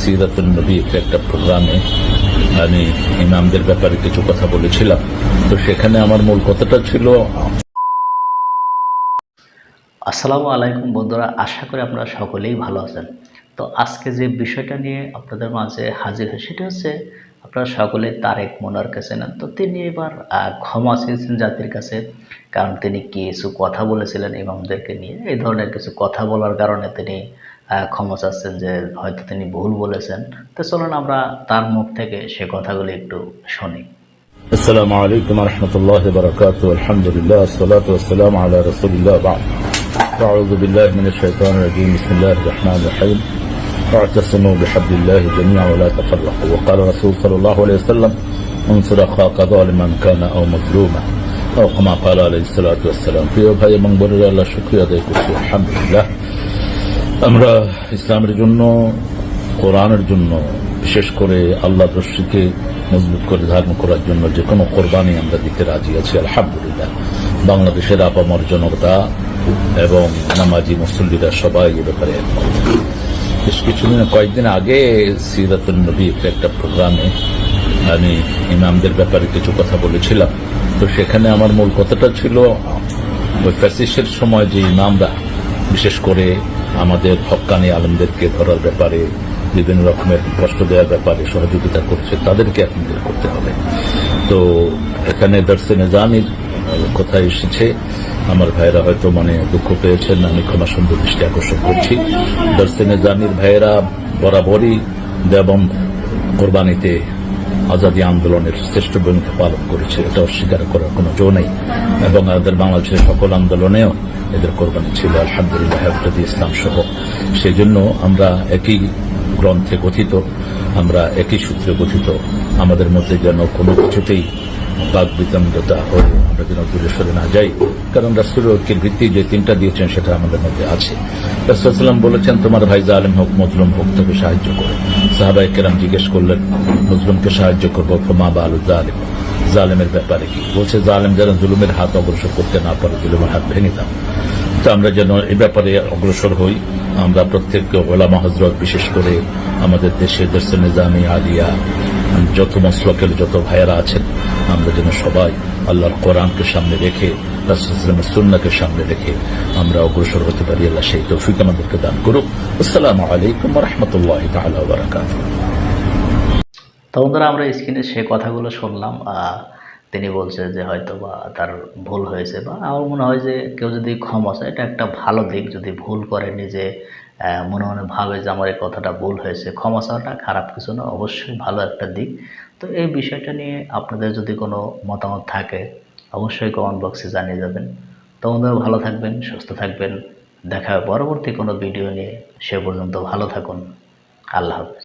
সিরাতুল নবী একটা প্রোগ্রামে আমি ইমামদের ব্যাপারে কিছু কথা বলেছিলাম। তো সেখানে আমার মূল কথাটা ছিল, আসসালামু আলাইকুম বন্ধুরা, আশা করি আপনারা সকলেই ভালো আছেন। তো আজকে যে বিষয়টা নিয়ে আপনাদের মাঝে হাজির হয় সেটা হচ্ছে আপনারা সকলেই তারেক মোনার কাছে নেন তো তিনি এবার ক্ষমা চেয়েছেন জাতির কাছে, কারণ তিনি কিছু কথা বলেছিলেন ইমামদেরকে নিয়ে। এই ধরনের কিছু কথা বলার কারণে তিনি ক্ষমা চাচ্ছেন যে হয়তো তিনি ভুল বলেছেন তো চলুন আমরা তার মুখ থেকে সে কথাগুলি একটু শুনি السلام عليكم ورحمة الله وبركاته الحمد لله الصلاة والسلام على رسول الله بعد أعوذ بالله من الشيطان الرجيم بسم الله الرحمن الرحيم واعتصموا بحبل الله جميعا ولا تفرقوا وقال رسول صلى الله عليه وسلم انصر أخاك ظالما كان أو مظلوما أو كما قال عليه الصلاة والسلام প্রিয় ভাই এবং বোনেরা আল্লাহ শুক্রিয়া আদায় করছি আলহামদুলিল্লাহ আমরা ইসলামের জন্য, কোরআনের জন্য, বিশেষ করে আল্লাহ রশ্মিকে মজবুত করে ধারণ করার জন্য যে কোনো কোরবানি আমরা দিতে রাজি আছি, আলহামদুলিল্লাহ। বাংলাদেশের আপামর জনতা এবং নামাজি মুসল্লিরা সবাই এ ব্যাপারে বেশ কিছুদিন, কয়েকদিন আগে সিরাতুল নবী একটা প্রোগ্রামে আমি ইমামদের ব্যাপারে কিছু কথা বলেছিলাম। তো সেখানে আমার মূল কথাটা ছিল, ওই ফ্যাসিসের সময় যে ইমামরা, বিশেষ করে আমাদের হক্কানি আলমদেরকে ধরার ব্যাপারে, বিভিন্ন রকমের কষ্ট দেওয়ার ব্যাপারে সহযোগিতা করছে, তাদেরকে এখন বের করতে হবে। তো এখানে দর্শে নিজামির কথা এসেছে। আমার ভাইয়েরা হয়তো মানে দুঃখ পেয়েছেন, আমি ক্ষমা সুন্দর দৃষ্টি আকর্ষণ করছি। দর্শে নিজামির ভাইয়েরা বরাবরই দেবন্ধ কোরবানিতে আজাদী আন্দোলনের শ্রেষ্ঠ ভূমিকা পালন করেছে, এটা অস্বীকার করার কোনো জো নেই। এবং আমাদের বাংলাদেশের সকল আন্দোলনেও এদের কোরবানি ছিল, আলহামদুলিল্লাহ হেফতাদি ইসলাম সহ। সেজন্য আমরা একই গ্রন্থে গঠিত, আমরা একই সূত্রে গঠিত, আমাদের মধ্যে যেন কোনো কিছুতেই বাক বিতণ্ডতা হয়ে আমরা যেন দূরে সরে না যাই। কারণ রাষ্ট্রের ঐক্যের ভিত্তি যে তিনটা দিয়েছেন, সেটা আমাদের মধ্যে আছে। রাসুলাম বলেছেন, তোমার ভাই জালেম হোক, মজলুম হোক তোকে সাহায্য করে। সাহাবাই কেরাম জিজ্ঞেস করলেন, মজলুমকে সাহায্য করব? মা বা আলু জালেম? জালেমের ব্যাপারে কি? বলছে, জালেম যেন জুলুমের হাত অগ্রসর করতে না পারে, জুলুমের হাত ভেঙে দাও। তো আমরা যেন এ ব্যাপারে অগ্রসর হই। আমরা প্রত্যেক ওলামা হজরত বিশেষ করে আমাদের দেশে দেশে নিজামি আলিয়া যত মসলকের যত ভাইয়েরা আছেন, আমরা যেন সবাই আল্লাহর কোরআনকে সামনে রেখে রাসুলের সুন্নাকে সামনে রেখে আমরা অগ্রসর হতে পারি। আল্লাহ সেই তৌফিক আমাদেরকে দান করুক। আসসালামু আলাইকুম রহমতুল্লাহ তালা বারাকাত তো বন্ধুরা, আমরা স্ক্রিনে সে কথাগুলো শুনলাম তিনি বলছে যে হয়তো বা তার ভুল হয়েছে বা আমার মনে হয় যে কেউ যদি ক্ষমা চায়, এটা একটা ভালো দিক। যদি ভুল করে নিজে মনে মনে ভাবে যে আমার এই কথাটা ভুল হয়েছে। ক্ষমা চাওয়াটা খারাপ কিছু না, অবশ্যই ভালো একটা দিক। তো এই বিষয়টা নিয়ে আপনাদের যদি কোনো মতামত থাকে, অবশ্যই কমেন্ট বক্সে জানিয়ে যাবেন। তো বন্ধুরা, ভালো থাকবেন, সুস্থ থাকবেন। দেখা পরবর্তী কোনো ভিডিও নিয়ে। সে পর্যন্ত ভালো থাকুন। আল্লাহ হাফেজ।